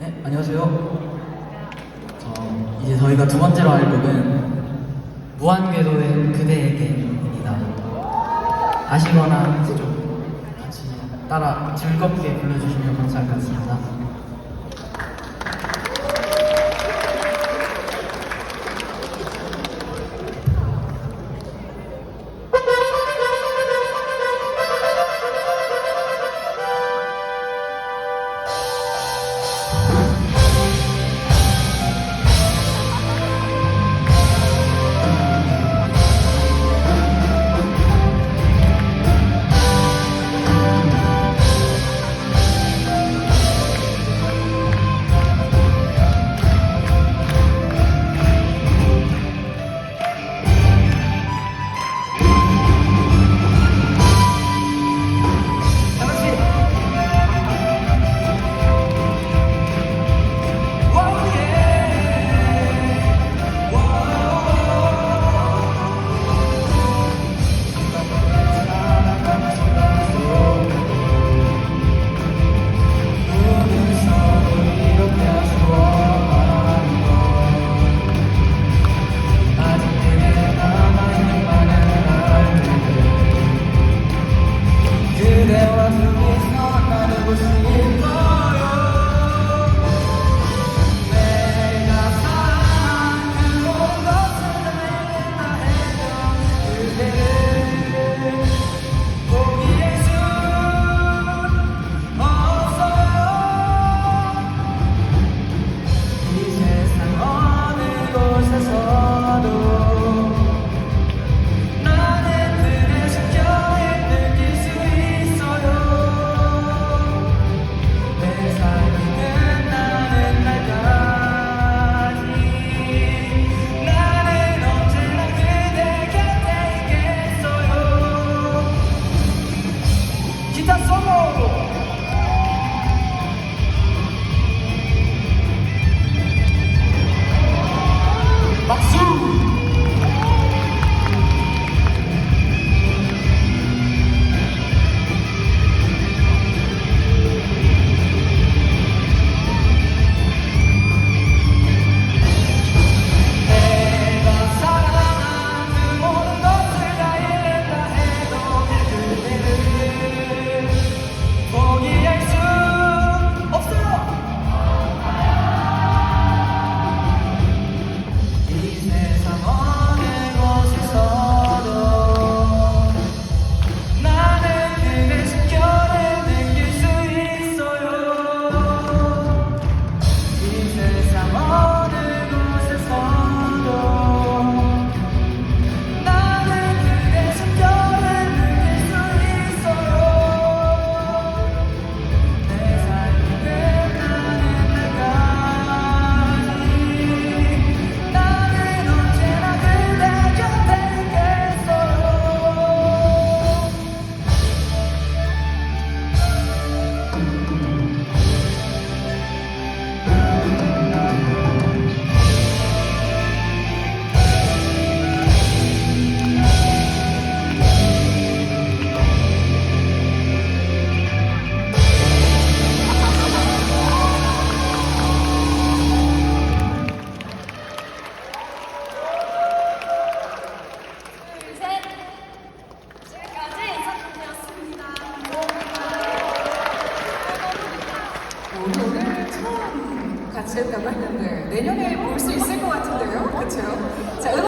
네, 안녕하세요. 어, 이제 저희가 두 번째로 할 곡은 무한궤도의 그대에게입니다. 아시거나 이제 좀 같이 따라 즐겁게 불러주시면 감사할 같이 했다고 했는데 내년에 볼 수 있을 것 같은데요? 그렇죠? 자,